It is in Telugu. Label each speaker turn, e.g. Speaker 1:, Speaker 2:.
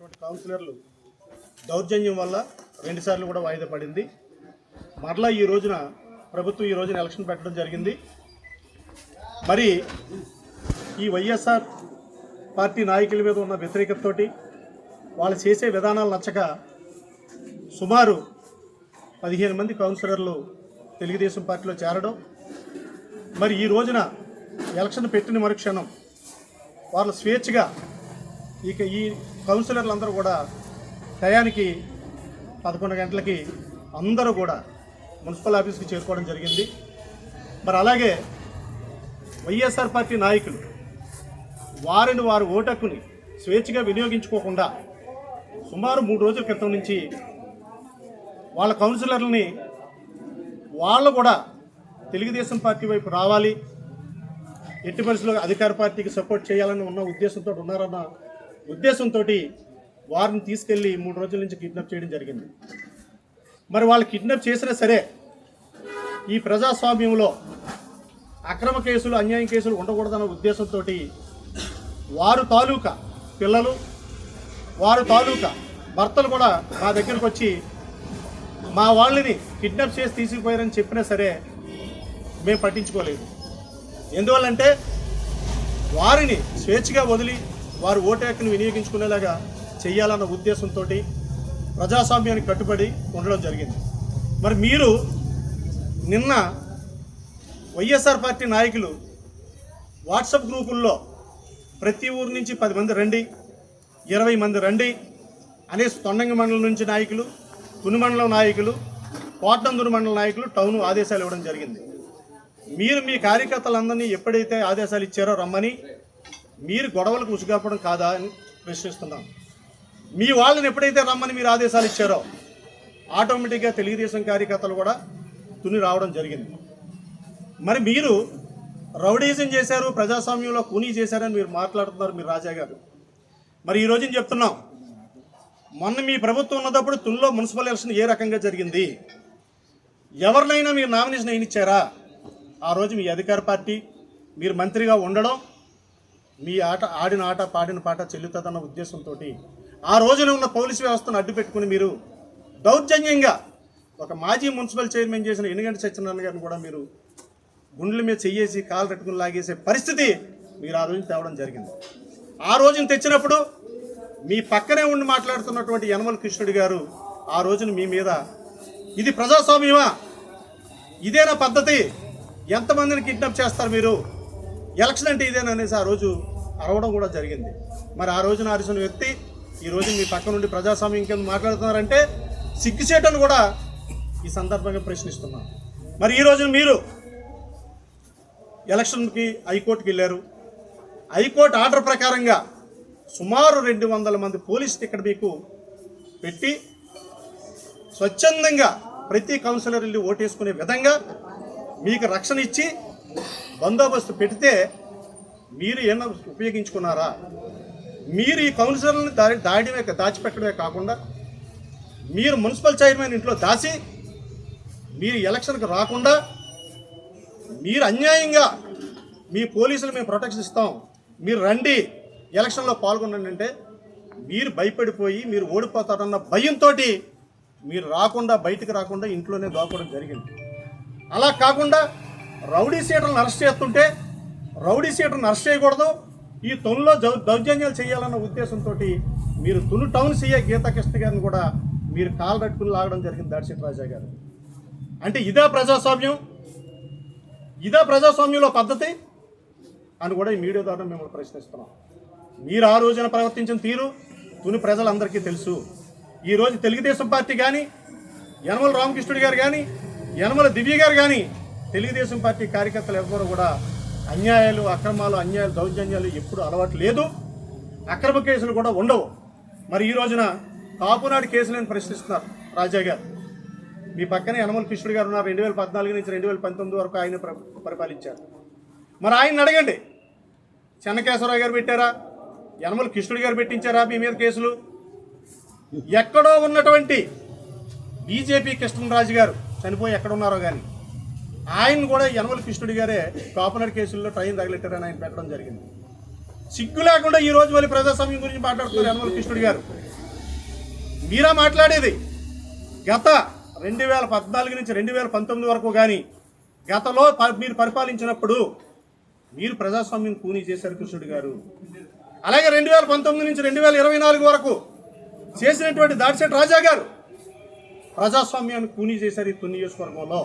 Speaker 1: ఉన్నటువంటి కౌన్సిలర్లు దౌర్జన్యం వల్ల రెండుసార్లు కూడా వాయిదా పడింది. మరలా ఈ రోజున ప్రభుత్వం ఈ రోజున ఎలక్షన్ పెట్టడం జరిగింది. మరి ఈ వైఎస్ఆర్ పార్టీ నాయకుల మీద ఉన్న వ్యతిరేకతతోటి వాళ్ళు చేసే విధానాలు నచ్చక సుమారు పదిహేను మంది కౌన్సిలర్లు తెలుగుదేశం పార్టీలో చేరడం మరి ఈ రోజున ఎలక్షన్ పెట్టిన మరుక్షణం వాళ్ళు స్వేచ్ఛగా ఇక ఈ కౌన్సిలర్లు అందరూ కూడా టయానికి పదకొండు గంటలకి అందరూ కూడా మున్సిపల్ ఆఫీస్కి చేరుకోవడం జరిగింది. మరి అలాగే వైఎస్ఆర్ పార్టీ నాయకులు వారిని వారి ఓటక్కుని స్వేచ్ఛగా వినియోగించుకోకుండా సుమారు మూడు రోజుల క్రితం నుంచి వాళ్ళ కౌన్సిలర్లని వాళ్ళు కూడా తెలుగుదేశం పార్టీ వైపు రావాలి. ఎట్టి పరిస్థితుల్లో అధికార పార్టీకి సపోర్ట్ చేయాలని ఉన్న ఉద్దేశంతో ఉన్నారన్న ఉద్దేశంతో వారిని తీసుకెళ్ళి మూడు రోజుల నుంచి కిడ్నాప్ చేయడం జరిగింది. మరి వాళ్ళు కిడ్నాప్ చేసినా సరే ఈ ప్రజాస్వామ్యంలో అక్రమ కేసులు అన్యాయం కేసులు ఉండకూడదన్న ఉద్దేశంతో వారు తాలూకా పిల్లలు వారు తాలూకా భర్తలు కూడా మా దగ్గరకు వచ్చి మా వాళ్ళని కిడ్నాప్ చేసి తీసుకుపోయారని చెప్పినా సరే మేము పట్టించుకోలేదు. ఎందువల్లంటే వారిని స్వేచ్ఛగా వదిలి వారు ఓటు హక్కును వినియోగించుకునేలాగా చేయాలన్న ఉద్దేశంతో ప్రజాస్వామ్యానికి కట్టుబడి ఉండడం జరిగింది. మరి మీరు నిన్న వైఎస్ఆర్ పార్టీ నాయకులు వాట్సాప్ గ్రూపుల్లో ప్రతి ఊరు నుంచి పది మంది రండి ఇరవై మంది రండి అనేసి తొండంగి మండలం నుంచి నాయకులు తుని మండలం నాయకులు కోటందుని మండలం నాయకులు టౌన్ ఆదేశాలు ఇవ్వడం జరిగింది. మీరు మీ కార్యకర్తలందరినీ ఎప్పుడైతే ఆదేశాలు ఇచ్చారో రమ్మని మీరు గొడవలకు ఉసుగాపడం కాదా అని ప్రశ్నిస్తున్నాం. మీ వాళ్ళని ఎప్పుడైతే రమ్మని మీరు ఆదేశాలు ఇచ్చారో ఆటోమేటిక్గా తెలుగుదేశం కార్యకర్తలు కూడా తుని రావడం జరిగింది. మరి మీరు రౌడీజం చేశారు ప్రజాస్వామ్యంలో కూనీ చేశారని మీరు మాట్లాడుతున్నారు మీరు రాజా గారు. మరి ఈరోజు నేను చెప్తున్నాం మొన్న మీ ప్రభుత్వం ఉన్నప్పుడు తునిలో మున్సిపల్ ఎలక్షన్ ఏ రకంగా జరిగింది? ఎవరినైనా మీరు నామినేషన్ అయినిచ్చారా ఆ రోజు మీ అధికార పార్టీ మీరు మంత్రిగా ఉండడం మీ ఆట ఆడిన ఆట పాడిన పాట చెల్లుతుందన్న ఉద్దేశంతో ఆ రోజున ఉన్న పోలీసు వ్యవస్థను అడ్డు పెట్టుకుని మీరు దౌర్జన్యంగా ఒక మాజీ మున్సిపల్ చైర్మన్ చేసిన ఎన్నిగంటి సత్యనారాయణ గారిని కూడా మీరు గుండెల మీద చెయ్యేసి కాలు కట్టుకుని లాగేసే పరిస్థితి మీరు ఆ రోజు తేవడం జరిగింది. ఆ రోజున తెచ్చినప్పుడు మీ పక్కనే ఉండి మాట్లాడుతున్నటువంటి యనమల కృష్ణుడి గారు ఆ రోజున మీ మీద ఇది ప్రజాస్వామ్యమా? ఇదేనా పద్ధతి? ఎంతమందిని కిడ్నాప్ చేస్తారు మీరు? ఎలక్షన్ అంటే ఇదేనా? అనేసి ఆ రోజు అరవడం కూడా జరిగింది. మరి ఆ రోజున అరిసిన వ్యక్తి ఈరోజు మీ పక్క నుండి ప్రజాస్వామ్యం కింద మాట్లాడుతున్నారంటే సిగ్గుచేటని కూడా ఈ సందర్భంగా ప్రశ్నిస్తున్నాను. మరి ఈ రోజున మీరు ఎలక్షన్కి హైకోర్టుకి వెళ్ళారు. హైకోర్టు ఆర్డర్ ప్రకారంగా సుమారు రెండు వందల మంది పోలీసులు ఇక్కడ మీకు పెట్టి స్వచ్ఛందంగా ప్రతి కౌన్సిలర్ వెళ్ళి ఓటేసుకునే విధంగా మీకు రక్షణ ఇచ్చి బందోబస్తు పెడితే మీరు ఏమైనా ఉపయోగించుకున్నారా? మీరు ఈ కౌన్సిలర్ని దాడి దాయడమే దాచిపెట్టడమే కాకుండా మీరు మున్సిపల్ చైర్మన్ ఇంట్లో దాచి మీరు ఎలక్షన్కి రాకుండా మీరు అన్యాయంగా మీ పోలీసులు మేము ప్రొటెక్షన్ ఇస్తాం మీరు రండి ఎలక్షన్లో పాల్గొనండి అంటే మీరు భయపడిపోయి మీరు ఓడిపోతారన్న భయంతో మీరు రాకుండా బయటకు రాకుండా ఇంట్లోనే దాక్కోవడం జరిగింది. అలా కాకుండా రౌడీ సీటర్లను అరెస్ట్ చేస్తుంటే రౌడీ సీటర్ని అరెస్ట్ చేయకూడదు. ఈ తొలిలో దౌర్జన్యాలు చేయాలన్న ఉద్దేశంతో మీరు తును టౌన్ సీఏ గీతాకృష్ణ గారిని కూడా మీరు కాలు కట్టుకుని లాగడం జరిగింది దాడిశెట్టి రాజా గారు. అంటే ఇదే ప్రజాస్వామ్యం. ఇదే ప్రజాస్వామ్యంలో పద్ధతి అని కూడా ఈ మీడియా ద్వారా మేము ప్రశ్నిస్తున్నాం. మీరు ఆ రోజున ప్రవర్తించిన తీరు తుని ప్రజలందరికీ తెలుసు. ఈరోజు తెలుగుదేశం పార్టీ కానీ యనమల రామకృష్ణుడి గారు కానీ యనమల దివ్య గారు కానీ తెలుగుదేశం పార్టీ కార్యకర్తలు ఎవ్వరూ కూడా అన్యాయాలు అక్రమాలు అన్యాయాలు దౌర్జన్యాలు ఎప్పుడు అలవాటు లేదు. అక్రమ కేసులు కూడా ఉండవు. మరి ఈ రోజున కాపునాడు కేసులను ప్రశ్నిస్తున్నారు రాజా గారు. మీ పక్కనే యనమల కృష్ణుడు గారు ఉన్నారు. రెండు వేల పద్నాలుగు నుంచి రెండు వేల పంతొమ్మిది వరకు ఆయన పరిపాలించారు. మరి ఆయన అడగండి. చెన్నకేశ్వరరావు గారు పెట్టారా? యనమల కృష్ణుడు గారు పెట్టించారా మీ మీద కేసులు? ఎక్కడో ఉన్నటువంటి బీజేపీ కృష్ణరాజు గారు చనిపోయి ఎక్కడ ఉన్నారో కానీ ఆయన కూడా యనమల కృష్ణుడి గారే కాపులర్ కేసుల్లో ట్రైన్ తగిలెట్టారని ఆయన పెట్టడం జరిగింది. సిగ్గు లేకుండా ఈ రోజు మళ్ళీ ప్రజాస్వామ్యం గురించి మాట్లాడుతున్నారు యనమల కృష్ణుడి గారు. మీరా మాట్లాడేది? గత రెండు వేల పద్నాలుగు నుంచి రెండు వేల పంతొమ్మిది వరకు కానీ గతలో ప- మీరు పరిపాలించినప్పుడు మీరు ప్రజాస్వామ్యం కూనీ చేశారు కృష్ణుడు గారు. అలాగే రెండు వేల పంతొమ్మిది నుంచి రెండు వేల ఇరవై నాలుగు వరకు చేసినటువంటి దాడిశెట్ రాజా గారు ప్రజాస్వామ్యాన్ని కూనీ చేశారు ఈ తొన్ని నియోజకవర్గంలో.